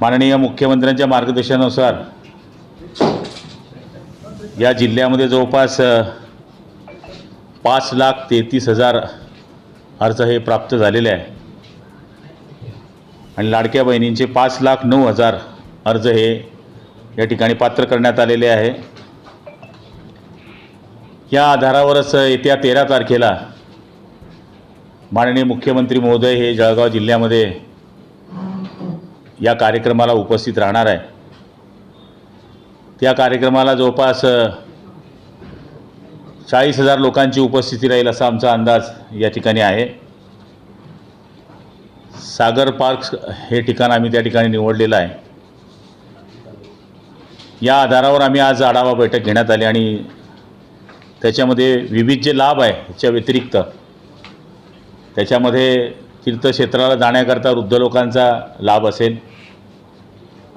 माननीय मुख्यमंत्र्यांच्या मार्गदर्शनानुसार या जिल्ह्यामध्ये जवळपास पाच लाख तेहतीस हजार अर्ज हे प्राप्त झालेले आहे. आणि लाडक्या बहिणींचे पाच लाख नऊ हजार अर्ज हे या ठिकाणी पात्र करण्यात आलेले आहे. या आधारावरच येत्या तेरा तारखेला माननीय मुख्यमंत्री महोदय हे जळगाव जिल्ह्यामध्ये या कार्यक्रमाला उपस्थित राहणार आहे. त्या कार्यक्रमाला जवळपास चाळीस हजार लोकांची उपस्थिती राहील असा आमचा अंदाज या ठिकाणी आहे. सागर पार्क हे ठिकाण आम्ही त्या ठिकाणी निवडलेलं आहे. या आधारावर आम्ही आज आढावा बैठक घेण्यात आली आणि त्याच्यामध्ये विविध जे लाभ आहे त्याच्या व्यतिरिक्त त्याच्यामध्ये तीर्थक्षेत्राला जाण्याकरता वृद्ध लोकांचा लाभ असेल.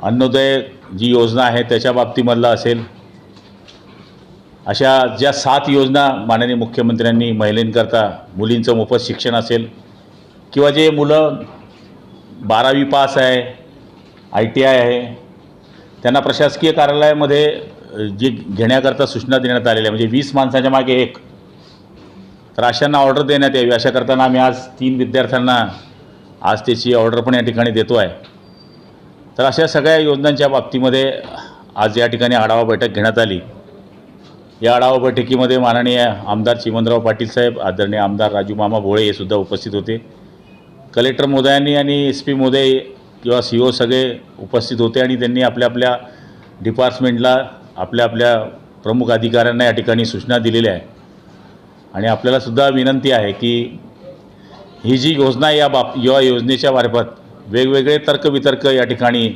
अन्नोदय जी योजना आहे त्याच्या बाबतीमधला असेल. अशा ज्या सात योजना माननीय मुख्यमंत्र्यांनी महिलेंकरता मुलींचं मोफत शिक्षण असेल किंवा जे मुलं बारावी पास आहे आय टी आय आहे त्यांना प्रशासकीय कार्यालयामध्ये जी जे घेण्याकरता सूचना देण्यात आलेल्या आहे म्हणजे वीस माणसाच्या मागे एक राशांना ऑर्डर देण्यात यावी. अशा करताना आम्ही आज तीन विद्यार्थ्यांना आज त्याची ऑर्डर पण या ठिकाणी देतो आहे तर अशा सगळ्या योजनांच्या बाबतीमध्ये आज या ठिकाणी आढावा बैठक घेण्यात आली. या आढावा बैठकीमध्ये माननीय आमदार चिमनराव पाटील साहेब आदरणीय आमदार राजू मामा भोळे हे सुद्धा उपस्थित होते. कलेक्टर मोदयांनी आणि एस पी मोदय किंवा सी ओ सगळे उपस्थित होते आणि त्यांनी आपल्या आपल्या डिपार्टमेंटला आपल्या आपल्या प्रमुख अधिकाऱ्यांना या ठिकाणी सूचना दिलेल्या आहे आणि आपल्यालासुद्धा विनंती आहे की ही जी योजना आहे या बाब या योजनेच्या मार्फत वेगवेगळे तर्कवितर्क या ठिकाणी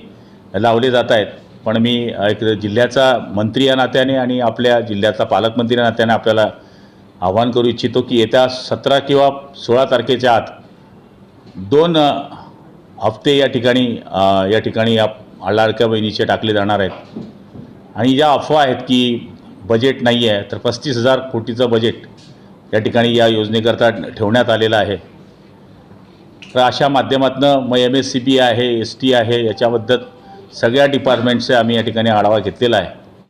लावले जात आहेत. पण मी एक जिल्ह्याचा मंत्री या नात्याने आणि आपल्या जिल्ह्याचा पालकमंत्री या नात्याने आपल्याला आवाहन करू इच्छितो की येत्या सतरा किंवा सोळा तारखेच्या आत दोन हप्ते या ठिकाणी या ठिकाणी या लाडक्या बहिणीचे टाकले जाणार आहेत. आणि ज्या अफवा आहेत की बजेट नाही आहे तर पस्तीस हजार कोटीचं बजेट या ठिकाणी या योजनेकरता ठेवण्यात आलेलं आहे. तर अशा माध्यमातून मग एम एस सी बी आहे एस टी आहे याच्याबद्दल सगळ्या डिपार्टमेंटचे आम्ही या ठिकाणी आढावा घेतलेला आहे.